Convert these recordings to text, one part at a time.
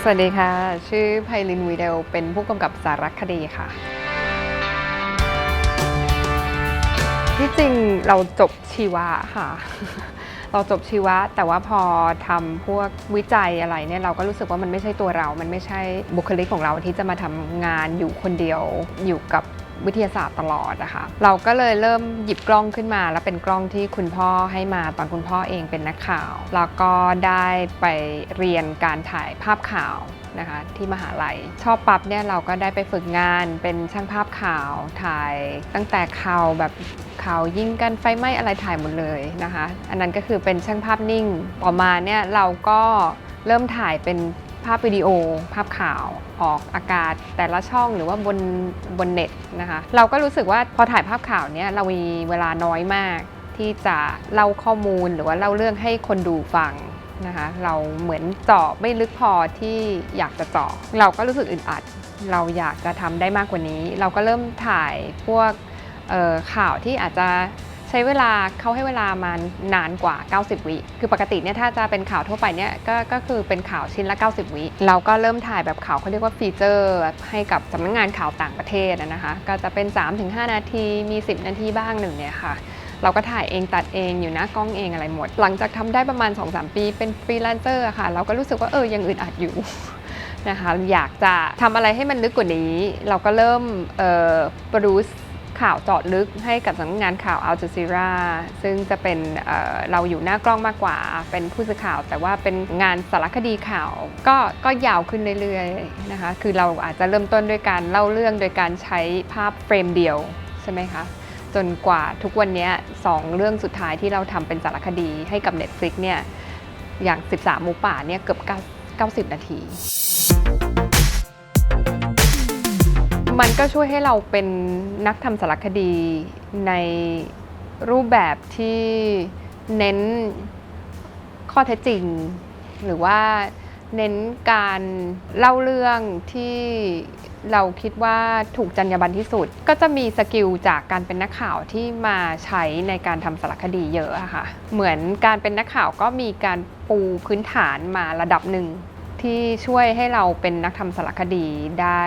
สวัสดีค่ะ ชื่อไพลินวีเดลเป็นผู้กำกับสารคดีค่ะ ที่จริงเราจบชีวะค่ะ เราจบชีวะ แต่ว่าพอทำพวกวิจัยอะไรเนี่ยเราก็รู้สึกว่ามันไม่ใช่ตัวเรา มันไม่ใช่บุคลิกของเราที่จะมาทำงานอยู่คนเดียวอยู่กับ วิทยาศาสตร์ตลอดนะคะเราก็เลยเริ่มหยิบกล้องขึ้นมา แล้วเป็นกล้องที่คุณพ่อให้มาตอนคุณพ่อเองเป็นนักข่าว แล้วก็ได้ไปเรียนการถ่ายภาพข่าวนะคะที่มหาลัย ชอบปั๊บเนี่ยเราก็ได้ไปฝึกงานเป็นช่างภาพข่าวถ่ายตั้งแต่ข่าวแบบข่าวยิงกันไฟไหม้อะไรถ่ายหมดเลยนะคะ อันนั้นก็คือเป็นช่างภาพนิ่ง ต่อมาเนี่ยเราก็เริ่มถ่ายเป็นภาพวิดีโอ ภาพข่าว ออกอากาศแต่ละช่องหรือว่าบนบนเน็ตนะคะ เราก็รู้สึกว่าพอถ่ายภาพข่าวเนี่ยเรามีเวลาน้อยมาก ที่จะเล่าข้อมูลหรือว่าเล่าเรื่องให้คนดูฟังนะคะเราเหมือนเจาะไม่ลึกพอที่อยากจะเจาะเราก็รู้สึกอึดอัด เราอยากจะทำได้มากกว่านี้ เราก็เริ่มถ่ายพวกข่าวที่อาจจะ ใช้เวลาเขาให้เวลามานานกว่า 90 วิ คือปกติเนี่ยถ้าจะเป็นข่าวทั่วไปเนี่ยก็ก็คือเป็นข่าวชิ้นละ 90 วิเราก็เริ่มถ่ายแบบข่าวเขาเรียกว่าฟีเจอร์ ให้กับสำนักงานข่าวต่างประเทศนะคะ ก็จะเป็น 3-5 นาทีมี 10 นาทีบ้างหนึ่งเนี่ยค่ะเราก็ถ่ายเองตัดเองอยู่หน้ากล้องเองอะไรหมด หลังจากทำได้ประมาณ 2-3 ปีเป็นฟรีแลนเซอร์ค่ะ เราก็รู้สึกว่าเออยังอึดอัดอยู่นะคะ อยากจะทำอะไรให้มันลึกกว่านี้ เราก็เริ่มเอ่อ produce ข่าวเจาะลึกให้กับสำนักงานข่าวอัลจ z ซีราซึ่งจะเป็นเเราอยู่หน้ากล้องมากกว่า เป็นผู้สื่อข่าว แต่ว่าเป็นงานสารคดีข่าว ก็ก็ยาวขึ้นเรื่อยๆนะคะคือเราอาจจะเริ่มต้นด้วยการเล่าเรื่องโดยการใช้ภาพเฟรมเดียวใช่ไหมคะจนกว่าทุกวันนี้สองเรื่องสุดท้ายที่เราทำเป็นสารคดีให้กับ Netflix เนี่ยอย่าง 13 หมูป่าเนี่ยเกือบ 90 นาที มันก็ช่วยให้เราเป็นนักทำสารคดีในรูปแบบที่เน้นข้อเท็จจริง หรือว่าเน้นการเล่าเรื่องที่เราคิดว่าถูกจรรยาบรรณที่สุด ก็จะมีสกิลจากการเป็นนักข่าวที่มาใช้ในการทำสารคดีเยอะอะค่ะ เหมือนการเป็นนักข่าวก็มีการปูพื้นฐานมาระดับหนึ่งที่ช่วยให้เราเป็นนักทำสารคดีได้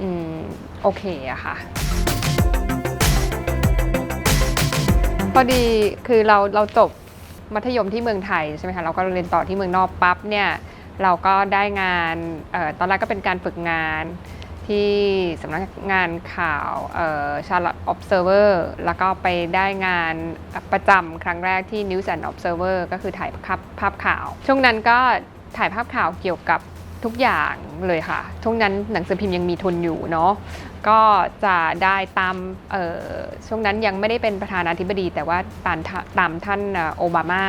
อืมโอเคอะค่ะ พอดีคือเราเราจบมัธยมที่เมืองไทยใช่ไหมคะเราก็เรียนต่อที่เมืองนอกปั๊บเนี่ยเราก็ได้งานออตอนแรกก็เป็นการฝึกงานที่สำนักงานข่าวชาร์ลอต Observer แล้วก็ไปได้งานประจำครั้งแรกที่ News and Observer ก็คือถ่ายภาพภาพข่าว ช่วงนั้นก็ถ่ายภาพข่าวเกี่ยวกับ ทุกอย่างเลยค่ะช่วงนั้นหนังสือพิมพ์ยังมีทุนอยู่เนาะก็จะได้ตามเออช่วงนั้นยังไม่ได้เป็นประธานาธิบดี แต่ว่าตามตามท่านโอบามา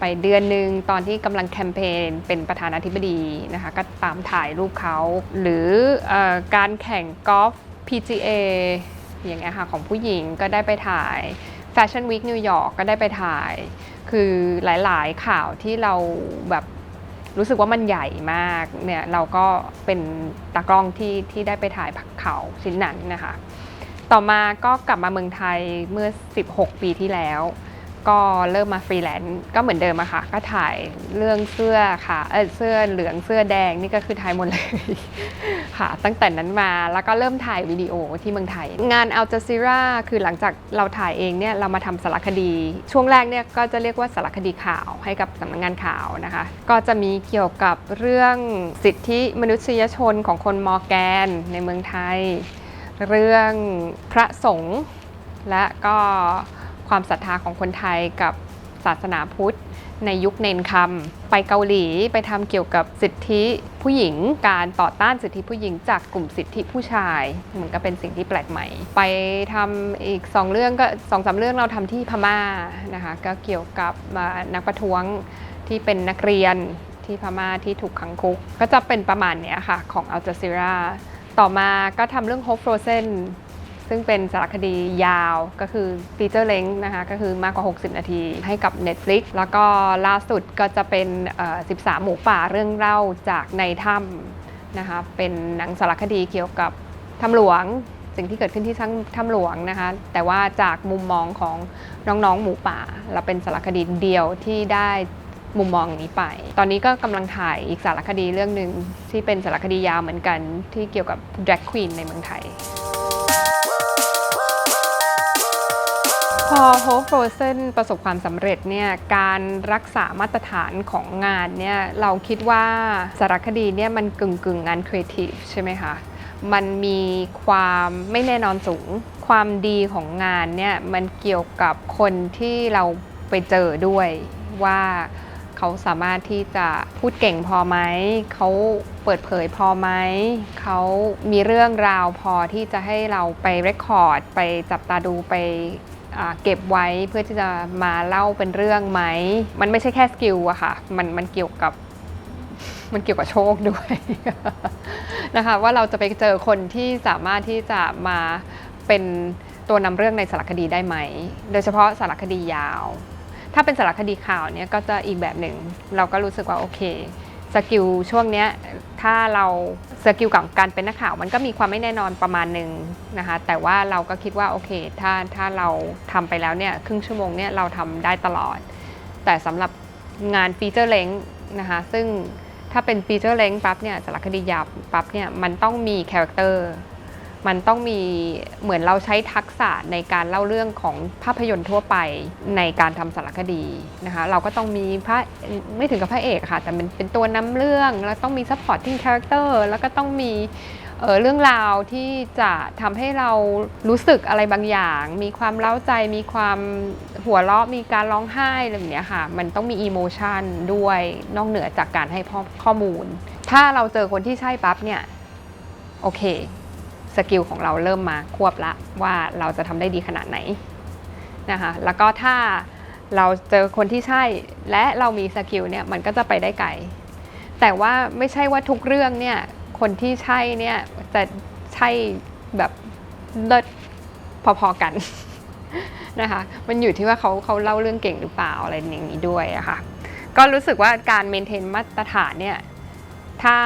ไปเดือนหนึ่งตอนที่กำลังแคมเปญเป็นประธานาธิบดีนะคะก็ตามถ่ายรูปเขา หรือออการแข่งกอล์ฟ PGA อย่างเงี้ยค่ะของผู้หญิงก็ได้ไปถ่ายแฟชั่นวีคนิวยอร์กก็ได้ไปถ่าย คือหลายๆข่าวที่เราแบบ รู้สึกว่ามันใหญ่มากเนี่ยเราก็เป็นตากล้องที่ที่ได้ไปถ่ายข่าชิ้นนั้นนะคะ ต่อมาก็กลับมาเมืองไทยเมื่อ 16 ปีที่แล้ว ก็เริ่มมาฟรีแลนซ์ก็เหมือนเดิมอะค่ะ ก็ถ่ายเรื่องเสื้อค่ะเออเสื้อเหลืองเสื้อแดงนี่ก็คือถ่ายหมดเลยค่ะ ตั้งแต่นั้นมาแล้วก็เริ่มถ่ายวิดีโอที่เมืองไทย งานอัลจซีราคือหลังจากเราถ่ายเองเนี่ยเรามาทำสารคดี ช่วงแรกเนี่ยก็จะเรียกว่าสารคดีข่าวให้กับสำนักงานข่าวนะคะ ก็จะมีเกี่ยวกับเรื่องสิทธิมนุษยชนของคนมอร์แกนในเมืองไทย เรื่องพระสงฆ์และก็ ความศรัทธาของคนไทยกับศาสนาพุทธ ในยุคเนนคำไปเกาหลีไปทำเกี่ยวกับสิทธิผู้หญิง การต่อต้านสิทธิผู้หญิงจากกลุ่มสิทธิผู้ชายมันก็เป็นสิ่งที่แปลกใหม่ ไปทำอีกสองเรื่องก็สองสามเรื่องเราทำที่พม่านะคะก็เกี่ยวกับนักประท้วงที่เป็นนักเรียนที่พม่าที่ถูกขังคุก ก็จะเป็นประมาณนี้ค่ะของอัลจ z ซีราต่อมาก็ทำเรื่อง Hope Frozen ซึ่ ซึ่งเป็นสารคดียาวก็คือฟีเจอร์เลงนะคะก็คือมากกว่า 60 นาทีให้กับ Netflix แล้วก็ล่าสุดก็จะเป็น 13 หมูป่าเรื่องเล่าจากในถ้ำนะคะเป็นหนังสารคดีเกี่ยวกับถ้ำหลวงสิ่งที่เกิดขึ้นที่ถ้ำหลวงนะคะ แต่ว่าจากมุมมองของน้องๆหมูป่า เราเป็นสารคดีเดียวที่ได้มุมมองนี้ไป ตอนนี้ก็กำลังถ่ายอีกสารคดีเรื่องหนึ่งที่เป็นสารคดียาวเหมือนกันที่เกี่ยวกับ drag queen ในเมืองไทย พอ Hope Frozen ประสบความสำเร็จเนี่ยการรักษามาตรฐานของงานเนี่ยเราคิดว่าสารคดีเนี่ยมันกึ่งกึ่งงานครีเอทีฟใช่ไหมคะ มันมีความไม่แน่นอนสูง ความดีของงานเนี่ยมันเกี่ยวกับคนที่เราไปเจอด้วยว่าเขาสามารถที่จะพูดเก่งพอไหม เขาเปิดเผยพอไหม เขามีเรื่องราวพอที่จะให้เราไปเรคคอร์ด ไปจับตาดูไป เก็บไว้เพื่อที่จะมาเล่าเป็นเรื่องไหม มันไม่ใช่แค่สกิลอะค่ะ มันมันเกี่ยวกับมันเกี่ยวกับโชคด้วยนะคะว่าเราจะไปเจอคนที่สามารถที่จะมาเป็นตัวนำเรื่องในสารคดีได้ไหม โดยเฉพาะสารคดียาว ถ้าเป็นสารคดีข่าวเนี่ยก็จะอีกแบบหนึ่ง เราก็รู้สึกว่าโอเคสกิลช่วงเนี้ย ถ้าเราสกิลกับการเป็นนักข่าวมันก็มีความไม่แน่นอนประมาณหนึ่งนะคะแต่ว่าเราก็คิดว่าโอเค ถ้าถ้าเราทำไปแล้วเนี่ยครึ่งชั่วโมงเนี่ยเราทำได้ตลอด แต่สำหรับงานฟีเจอร์เลงนะคะซึ่งถ้าเป็นฟีเจอร์เลงปั๊บเนี่ยสารคดียาวปั๊บเนี่ยมันต้องมีคาแรคเตอร์ มันต้องมีเหมือนเราใช้ทักษะในการเล่าเรื่องของภาพยนตร์ทั่วไปในการทำสารคดีนะคะเราก็ต้องมีพระไม่ถึงกับพระเอกค่ะ แต่มันเป็นตัวนำเรื่อง แล้วต้องมี supporting character แล้วก็ต้องมีเออเรื่องราวที่จะทำให้เรารู้สึกอะไรบางอย่าง มีความเล้าใจ มีความหัวเราะ มีการร้องไห้อะไรแบบนี้ค่ะ มันต้องมี emotion ด้วยนอกเหนือจากการให้ข้อมูล ถ้าเราเจอคนที่ใช่ปั๊บเนี่ย โอเค สกิลของเราเริ่มมาควบละว่าเราจะทำได้ดีขนาดไหนนะคะแล้วก็ถ้าเราเจอคนที่ใช่และเรามีสกิลเนี่ยมันก็จะไปได้ไกลแต่ว่าไม่ใช่ว่าทุกเรื่องเนี่ยคนที่ใช่เนี่ยจะใช่แบบเลิศพอๆกันนะคะมันอยู่ที่ว่าเขาเขาเล่าเรื่องเก่งหรือเปล่าอะไรอย่างนี้ด้วยอะค่ะก็รู้สึกว่าการเมนเทนมาตรฐานเนี่ยถ้า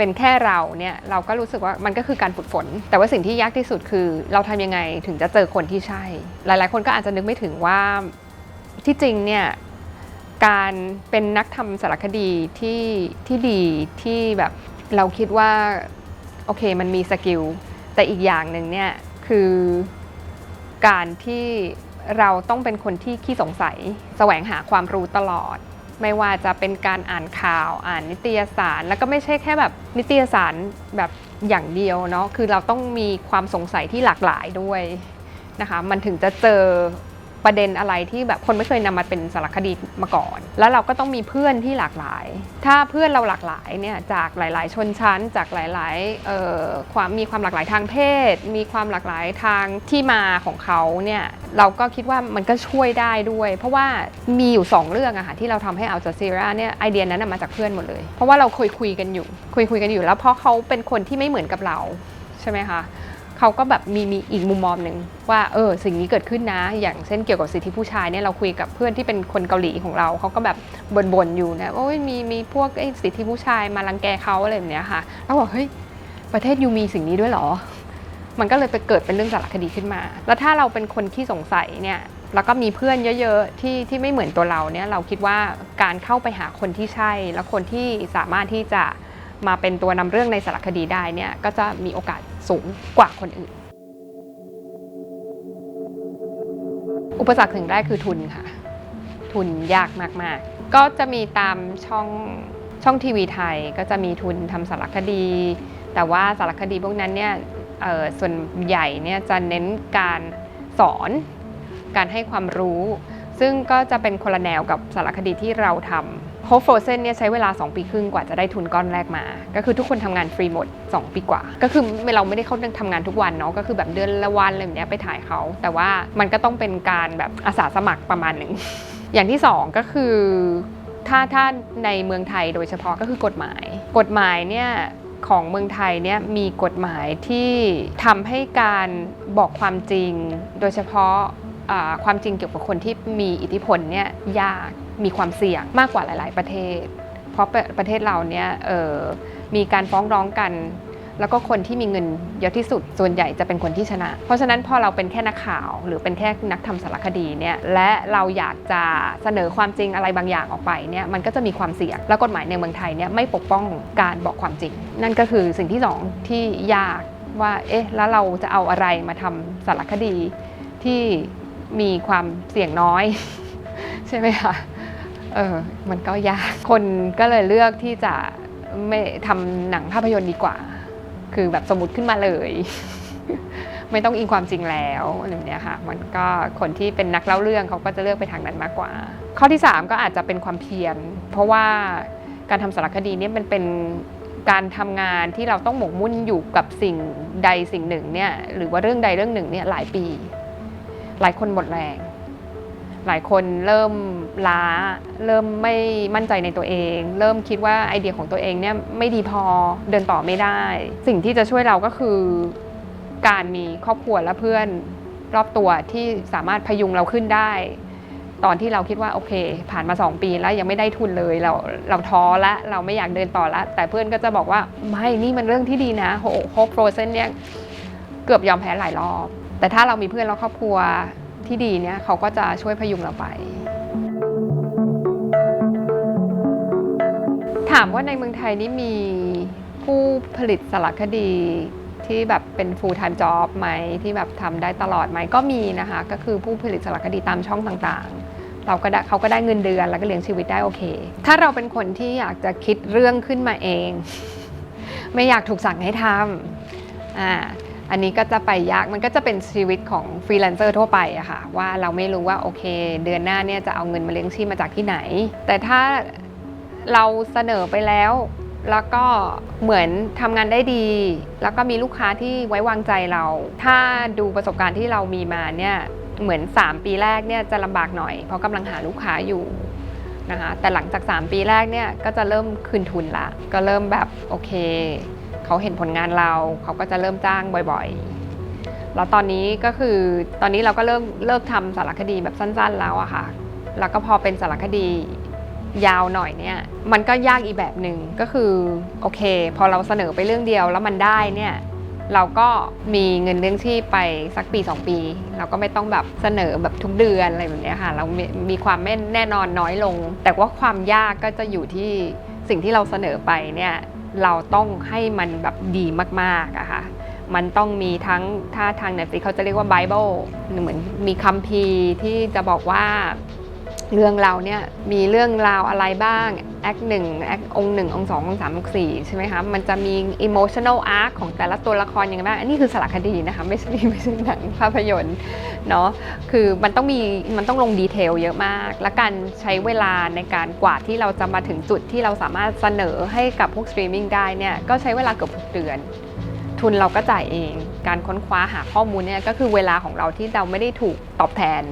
เป็นแค่เราเนี่ยเราก็รู้สึกว่ามันก็คือการฝึกฝน แต่ว่าสิ่งที่ยากที่สุดคือ เราทำยังไงถึงจะเจอคนที่ใช่ หลาย ๆ คนก็อาจจะนึกไม่ถึงว่าที่จริงเนี่ยการเป็นนักทำสารคดีที่ที่ดีที่แบบเราคิดว่าโอเคมันมีสกิลแต่อีกอย่างหนึ่งเนี่ยคือการที่เราต้องเป็นคนที่ขี้สงสัย แสวงหาความรู้ตลอด ไม่ว่าจะเป็นการอ่านข่าวอ่านนิตยสาร แล้วก็ไม่ใช่แค่แบบนิตยสารแบบอย่างเดียวเนาะคือเราต้องมีความสงสัยที่หลากหลายด้วยนะคะ มันถึงจะเจอ ประเด็นอะไรที่แบบคนไม่เคยนำมาเป็นสารคดีมาก่อน แล้วเราก็ต้องมีเพื่อนที่หลากหลาย ถ้าเพื่อนเราหลากหลายเนี่ยจากหลาย ๆ ชนชั้น จากหลาย ๆ ความมีความหลากหลายทางเพศ มีความหลากหลายทางที่มาของเขาเนี่ยเราก็คิดว่ามันก็ช่วยได้ด้วย เพราะว่ามีอยู่ 2 เรื่องอะค่ะที่เราทำให้อัลจ z ซีราเนี่ยไอเดียนั้นนมาจากเพื่อนหมดเลย เพราะว่าเราคุยคุยกันอยู่คุยคุยกันอยู่แล้วเพราะเขาเป็นคนที่ไม่เหมือนกับเราใช่ไหมคะ เขาก็แบบมีมีอีกมุมมองหนึ่งว่าเออสิ่งนี้เกิดขึ้นนะ อย่างเช่นเกี่ยวกับสิทธิผู้ชายเนี่ยเราคุยกับเพื่อนที่เป็นคนเกาหลีของเราเขาก็แบบบ่นๆอยู่นะโอ้ยมีมีพวกไอ้สิทธิผู้ชายมารังแกเขาอะไรแบบเนี้ยค่ะเราบอกเฮ้ยประเทศยูมีสิ่งนี้ด้วยเหรอ มันก็เลยไปเกิดเป็นเรื่องสารคดีขึ้นมา แล้วถ้าเราเป็นคนที่สงสัยเนี่ยแล้วก็มีเพื่อนเยอะๆที่ที่ไม่เหมือนตัวเราเนี่ยเราคิดว่าการเข้าไปหาคนที่ใช่ แล้วคนที่สามารถที่จะมาเป็นตัวนำเรื่องในสารคดีได้เนี่ยก็จะมีโอกาส สูงกว่าคนอื่น อุปสรรคสิ่งแรกคือทุนค่ะ ทุนยากมาก ๆ ก็จะมีตามช่องช่องทีวีไทยก็จะมีทุนทำสารคดี แต่ว่าสารคดีพวกนั้นเนี่ยส่วนใหญ่เนี่ยจะเน้นการสอนการให้ความรู้ ซึ่งก็จะเป็นคนละแนวกับสารคดีที่เราทำ โฮฟโฟเซนเนี่ยใช้เวลา 2 ปีครึ่งกว่าจะได้ทุนก้อนแรกมา ก็คือทุกคนทำงานฟรีหมด 2 ปีกว่า ก็คือเราไม่ได้เข้าทำงานทุกวันเนาะก็คือแบบเดือนละวันอะไรแบบนี้ไปถ่ายเขา แต่ว่ามันก็ต้องเป็นการแบบอาสาสมัครประมาณหนึ่งอย่างที่สองก็คือถ้าถ้าในเมืองไทยโดยเฉพาะก็คือกฎหมาย กฎหมายเนี่ยของเมืองไทยเนี่ยมีกฎหมายที่ทำให้การบอกความจริง โดยเฉพาะความจริงเกี่ยวกับคนที่มีอิทธิพลเนี่ยยาก มีความเสี่ยงมากกว่าหลาย ๆ ประเทศ เพราะประเทศเราเนี่ยมีการฟ้องร้องกัน แล้วก็คนที่มีเงินเยอะที่สุดส่วนใหญ่จะเป็นคนที่ชนะ เพราะฉะนั้นพอเราเป็นแค่นักข่าว หรือเป็นแค่นักทำสารคดีเนี่ยและเราอยากจะเสนอความจริงอะไรบางอย่างออกไปเนี่ยมันก็จะมีความเสี่ยงแล้วกฎหมายในเมืองไทยเนี่ยไม่ปกป้องการบอกความจริง นั่นก็คือสิ่งที่สองที่ยากว่าเอ๊ะแล้วเราจะเอาอะไรมาทำสารคดีที่มีความเสี่ยงน้อย ใช่ไหมคะ เออมันก็ยาก คนก็เลยเลือกที่จะไม่ทำหนังภาพยนตร์ดีกว่า คือแบบสมมติขึ้นมาเลย ไม่ต้องอิงความจริงแล้วอะไรแบบเนี้ยค่ะ มันก็คนที่เป็นนักเล่าเรื่องเขาก็จะเลือกไปทางนั้นมากกว่า ข้อที่ 3 ก็อาจจะเป็นความเพียร เพราะว่าการทำสารคดีเนี่ยมันเป็นการทำงานที่เราต้องหมกมุ่นอยู่กับสิ่งใดสิ่งหนึ่งเนี่ยหรือว่าเรื่องใดเรื่องหนึ่งเนี่ยหลายปี หลายคนหมดแรง หลายคนเริ่มล้า เริ่มไม่มั่นใจในตัวเอง เริ่มคิดว่าไอเดียของตัวเองเนี่ยไม่ดีพอเดินต่อไม่ได้ สิ่งที่จะช่วยเราก็คือ การมีครอบครัวและเพื่อนรอบตัวที่สามารถพยุงเราขึ้นได้ ตอนที่เราคิดว่าโอเค ผ่านมา 2 ปีแล้วยังไม่ได้ทุนเลยเราเราท้อละเราไม่อยากเดินต่อละแต่เพื่อนก็จะบอกว่าไม่นี่มันเรื่องที่ดีนะโฮโฮโปรเซนเนี่ยเกือบยอมแพ้หลายรอบ แต่ถ้าเรามีเพื่อนและครอบครัว ที่ดีเนี่ยเขาก็จะช่วยพยุงเราไป ถามว่าในเมืองไทยนี่มีผู้ผลิตสารคดีที่แบบเป็น full time job ไหมที่แบบทำได้ตลอดไหมก็มีนะคะ ก็คือผู้ผลิตสารคดีตามช่องต่างๆ เราก็ได้เขาก็ได้เงินเดือนแล้วก็เลี้ยงชีวิตได้โอเค ถ้าเราเป็นคนที่อยากจะคิดเรื่องขึ้นมาเอง ไม่อยากถูกสั่งให้ทำ อันนี้ก็จะไปยากมันก็จะเป็นชีวิตของฟรีแลนเซอร์ทั่วไปอะค่ะว่าเราไม่รู้ว่าโอเค เดือนหน้าเนี่ยจะเอาเงินมาเลี้ยงชีพมาจากที่ไหน แต่ถ้าเราเสนอไปแล้ว แล้วก็เหมือนทำงานได้ดี แล้วก็มีลูกค้าที่ไว้วางใจเรา ถ้าดูประสบการณ์ที่เรามีมาเนี่ยเหมือน 3 ปีแรกเนี่ยจะลำบากหน่อย เพราะกำลังหาลูกค้าอยู่นะคะแต่หลังจาก 3 ปีแรกเนี่ยก็จะเริ่มคืนทุนละ ก็เริ่มแบบโอเค เขาเห็นผลงานเรา เขาก็จะเริ่มจ้างบ่อยๆ แล้วตอนนี้ก็คือตอนนี้เราก็เริ่มเลิกทำสารคดีแบบสั้น ๆ แล้วอะค่ะ แล้วก็พอเป็นสารคดียาวหน่อยเนี่ย มันก็ยากอีกแบบหนึ่งก็คือโอเค พอเราเสนอไปเรื่องเดียวแล้วมันได้เนี่ยเราก็มีเงินเลี้ยงชีพไปสักปี 2 ปี เราก็ไม่ต้องแบบเสนอแบบทุกเดือนอะไรแบบเนี้ยค่ะ เรามีมีความไม่แน่นอนน้อยลง แต่ว่าความยากก็จะอยู่ที่สิ่งที่เราเสนอไปเนี่ย เราต้องให้มันแบบดีมากๆอะค่ะ มันต้องมีทั้งถ้าทางไหนสิเขาจะเรียกว่าไบเบิลเหมือนมีคัมภีร์ที่จะบอกว่า เรื่องเราเนี่ยมีเรื่องราวอะไรบ้างแอคหนึ่งแอคองหนึ่งองสององสามองสี่ใช่ไหมคะมันจะมี emotional arc ของแต่ละตัวละครยังไงบ้างอันนี้คือสารคดีนะคะไม่ใช่ไม่ใช่หนังภาพยนตร์เนาะคือมันต้องมีมันต้องลงดีเทลเยอะมาก และการใช้เวลาในการกว่าที่เราจะมาถึงจุดที่เราสามารถเสนอให้กับพวกสตรีมมิ่งได้เนี่ยก็ใช้เวลาเกือบ6เดือนทุนเราก็จ่ายเอง การค้นคว้าหาข้อมูลเนี่ยก็คือเวลาของเราที่เราไม่ได้ถูกตอบแทน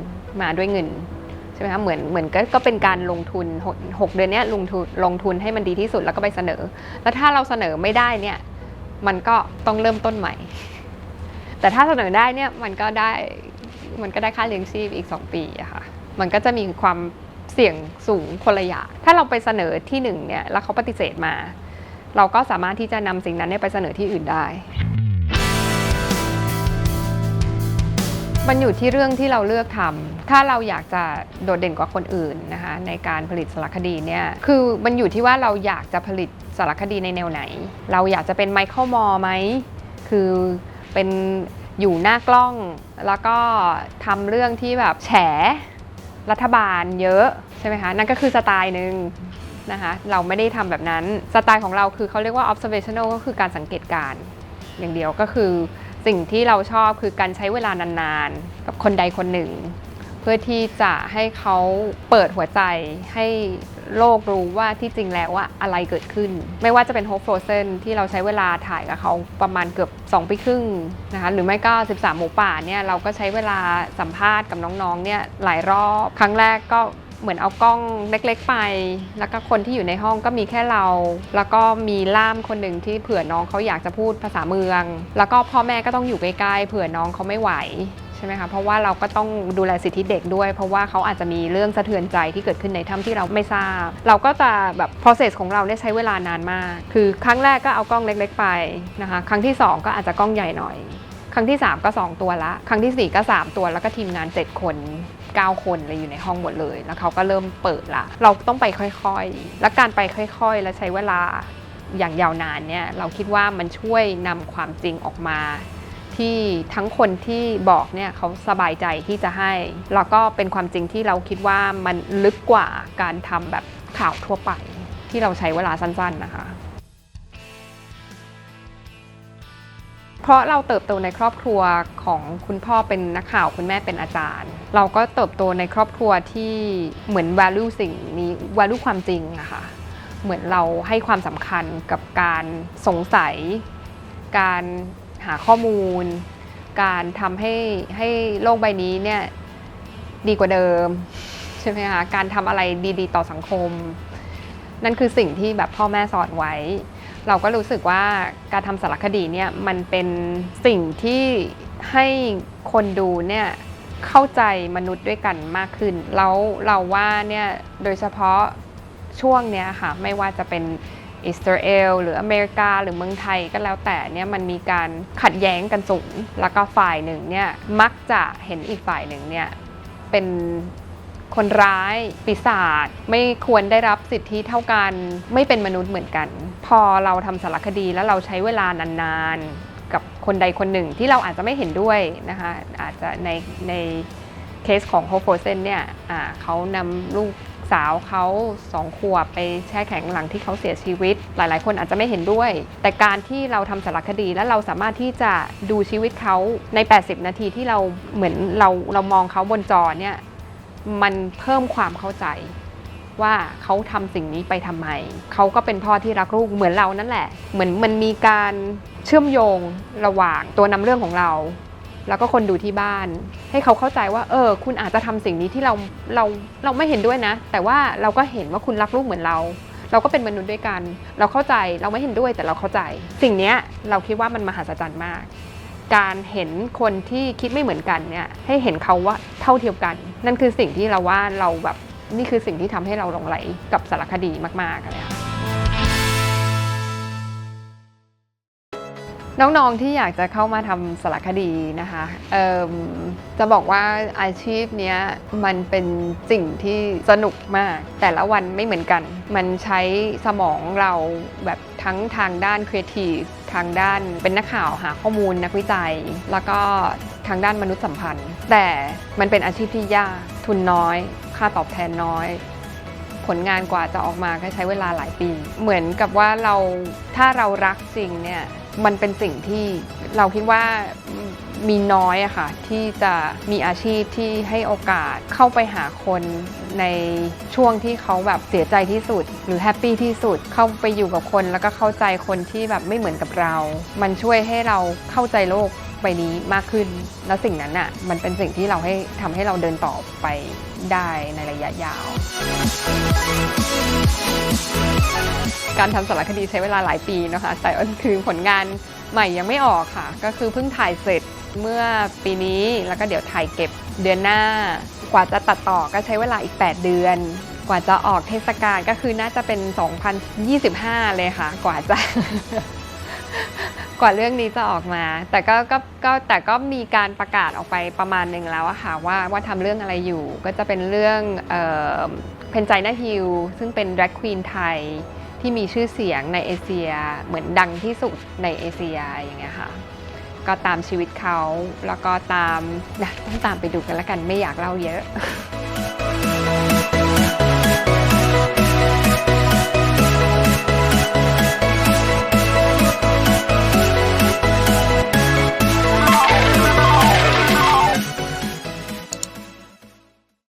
มาด้วยเงิน ช่ไหมคะเหมือนเหมือนก็ก็เป็นการลงทุนหกเดือนนี้ลงทุนลงทุนให้มันดีที่สุดแล้วก็ไปเสนอ แล้วถ้าเราเสนอไม่ได้เนี่ยมันก็ต้องเริ่มต้นใหม่ แต่ถ้าเสนอได้เนี่ยมันก็ได้มันก็ได้ค่าเลี้ยงชีพอีก 2 ปีอะค่ะมันก็จะมีความเสี่ยงสูงคนละอย่างถ้าเราไปเสนอที่หนึ่งเนี่ยแล้วเขาปฏิเสธมา เราก็สามารถที่จะนำสิ่งนั้นไปเสนอที่อื่นได้มันอยู่ที่เรื่องที่เราเลือกทำ ถ้าเราอยากจะโดดเด่นกว่าคนอื่นนะคะในการผลิตสารคดีเนี่ยคือมันอยู่ที่ว่าเราอยากจะผลิตสารคดีในแนวไหน เราอยากจะเป็นไมเคิลมอร์ไหมคือเป็นอยู่หน้ากล้อง แล้วก็ทำเรื่องที่แบบแฉรัฐบาลเยอะใช่ไหมคะนั่นก็คือสไตล์หนึ่งนะคะเราไม่ได้ทำแบบนั้นสไตล์ของเราคือเขาเรียกว่า observational ก็คือการสังเกตการอย่างเดียวก็คือสิ่งที่เราชอบคือการใช้เวลานานๆ กับคนใดคนหนึ่ง พื่อที่จะให้เขาเปิดหัวใจให้โลกรู้ว่าที่จริงแล้วว่าอะไรเกิดขึ้น ไม่ว่าจะเป็น Hope Frozen ที่เราใช้เวลาถ่ายกับเขาประมาณเกือบ 2 ปีครึ่งนะคะหรือไม่ก็ 13 หมูป่าเนี่ยเราก็ใช้เวลาสัมภาษณ์กับน้องๆเนี่ยหลายรอบครั้งแรกก็เหมือนเอากล้องเล็กๆไป แล้วก็คนที่อยู่ในห้องก็มีแค่เรา แล้วก็มีล่ามคนหนึ่งที่เผื่อน้องเขาอยากจะพูดภาษาเมือง แล้วก็พ่อแม่ก็ต้องอยู่ใกล้ๆเผื่อน้องเขาไม่ไหว ใช่ไหมคะเพราะว่าเราก็ต้องดูแลสิทธิเด็กด้วย เพราะว่าเขาอาจจะมีเรื่องสะเทือนใจที่เกิดขึ้นในถ้ำที่เราไม่ทราบ เราก็จะแบบ process ของเราเนี่ยใช้เวลานานมาก คือครั้งแรกก็เอากล้องเล็ก ๆ ไปนะคะครั้งที่ 2 ก็อาจจะกล้องใหญ่หน่อย ครั้งที่ 3 ก็ 2 ตัวละ ครั้งทีสี่4 ก็ 3 ตัวแล้วก็ทีมงาน 7 คน 9 คนเลยอยู่ในห้องหมดเลย แล้วเขาก็เริ่มเปิดละ เราต้องไปค่อยๆ และการไปค่อยๆ และใช้เวลาอย่างยาวนานเนี่ยเราคิดว่ามันช่วยนำความจริงออกมา ที่ทั้งคนที่บอกเนี่ยเขาสบายใจที่จะให้ แล้วก็เป็นความจริงที่เราคิดว่ามันลึกกว่าการทำแบบข่าวทั่วไป ที่เราใช้เวลาสั้นๆนะคะเพราะเราเติบโตในครอบครัวของคุณพ่อเป็นนักข่าวคุณแม่เป็นอาจารย์ เราก็เติบโตในครอบครัวที่เหมือน value สิ่งนี้ value ความจริงอะค่ะเหมือนเราให้ความสำคัญกับการสงสัย การ หาข้อมูล การทำให้ให้โลกใบนี้เนี่ยดีกว่าเดิมใช่ไหมคะการทำอะไรดีๆ ต่อสังคม นั่นคือสิ่งที่แบบพ่อแม่สอนไว้ เราก็รู้สึกว่าการทำสารคดีเนี่ยมันเป็นสิ่งที่ให้คนดูเนี่ยเข้าใจมนุษย์ด้วยกันมากขึ้น แล้วเราว่าเนี่ยโดยเฉพาะช่วงเนี้ยค่ะไม่ว่าจะเป็น อิสราเอลหรืออเมริกาหรือเมืองไทยก็แล้วแต่เนี่ยมันมีการขัดแย้งกันสูง แล้วก็ฝ่ายหนึ่งเนี่ยมักจะเห็นอีกฝ่ายหนึ่งเนี่ยเป็นคนร้ายปีศาจไม่ควรได้รับสิทธิเท่ากันไม่เป็นมนุษย์เหมือนกัน พอเราทำสารคดีแล้วเราใช้เวลานานๆ กับคนใดคนหนึ่งที่เราอาจจะไม่เห็นด้วยนะคะอาจจะในในเคสของโฮโฟเซนเนี่ยเขานำลูก สาวเขาสองขวบไปแช่แข็งหลังที่เขาเสียชีวิต หลายๆ คนอาจจะไม่เห็นด้วย แต่การที่เราทำสารคดีแล้วเราสามารถที่จะดูชีวิตเขาใน 80 นาทีที่เราเหมือนเราเรามองเขาบนจอเนี่ยมันเพิ่มความเข้าใจว่าเขาทำสิ่งนี้ไปทำไม เขาก็เป็นพ่อที่รักลูกเหมือนเรานั่นแหละ เหมือนมันมีการเชื่อมโยงระหว่างตัวนำเรื่องของเรา แล้วก็คนดูที่บ้าน ให้เขาเข้าใจว่า เออ คุณอาจจะทำสิ่งนี้ที่เราเราเราไม่เห็นด้วยนะ แต่ว่าเราก็เห็นว่าคุณรักลูกเหมือนเรา เราก็เป็นมนุษย์ด้วยกัน เราเข้าใจเราไม่เห็นด้วยแต่เราเข้าใจ สิ่งนี้เราคิดว่ามันมหัศจรรย์มาก การเห็นคนที่คิดไม่เหมือนกันเนี่ยให้เห็นเขาว่าเท่าเทียมกัน นั่นคือสิ่งที่เราว่าเราแบบนี่คือสิ่งที่ทำให้เราหลงไหลกับสารคดีมากๆเลยค่ะ น้องๆที่อยากจะเข้ามาทำสารคดีนะคะเอิ่มจะบอกว่าอาชีพนี้มันเป็นสิ่งที่สนุกมาก แต่ละวันไม่เหมือนกัน มันใช้สมองเราแบบทั้งทางด้านครีเอทีฟทางด้านเป็นนักข่าวหาข้อมูลนักวิจัย แล้วก็ทางด้านมนุษยสัมพันธ์ แต่มันเป็นอาชีพที่ยากทุนน้อย ค่าตอบแทนน้อย ผลงานกว่าจะออกมาก็ใช้เวลาหลายปี เหมือนกับว่าเราถ้าเรารักจริงเนี่ย มันเป็นสิ่งที่เราคิดว่ามีน้อยอะค่ะ ที่จะมีอาชีพที่ให้โอกาสเข้าไปหาคนในช่วงที่เขาแบบเสียใจที่สุด หรือแฮปปี้ที่สุดเข้าไปอยู่กับคนแล้วก็เข้าใจคนที่แบบไม่เหมือนกับเรา มันช่วยให้เราเข้าใจโลกใบนี้มากขึ้น แล้วสิ่งนั้นอะมันเป็นสิ่งที่เราให้ทำให้เราเดินต่อไป ได้ในระยะยาว การทำสารคดีใช้เวลาหลายปีนะคะแต่อันคือผลงานใหม่ยังไม่ออกค่ะ ก็คือเพิ่งถ่ายเสร็จเมื่อปีนี้แล้วก็เดี๋ยวถ่ายเก็บเดือนหน้า กว่าจะตัดต่อก็ใช้เวลาอีก 8 เดือน กว่าจะออกเทศกาลก็คือน่าจะเป็น 2025 เลยค่ะ กว่าจะ กว่าเรื่องนี้จะออกมา แต่ก็ก็ก็แต่ก็มีการประกาศออกไปประมาณหนึ่งแล้วอะค่ะว่าว่าทำเรื่องอะไรอยู่ก็จะเป็นเรื่องเพนใจนาฮิลซึ่งเป็น drag queen ไทยที่มีชื่อเสียงในเอเชียเหมือนดังที่สุดในเอเชียอย่างเงี้ยค่ะก็ตามชีวิตเขาแล้วก็ตามนะต้องตามไปดูกันแล้วกันไม่อยากเล่าเยอะ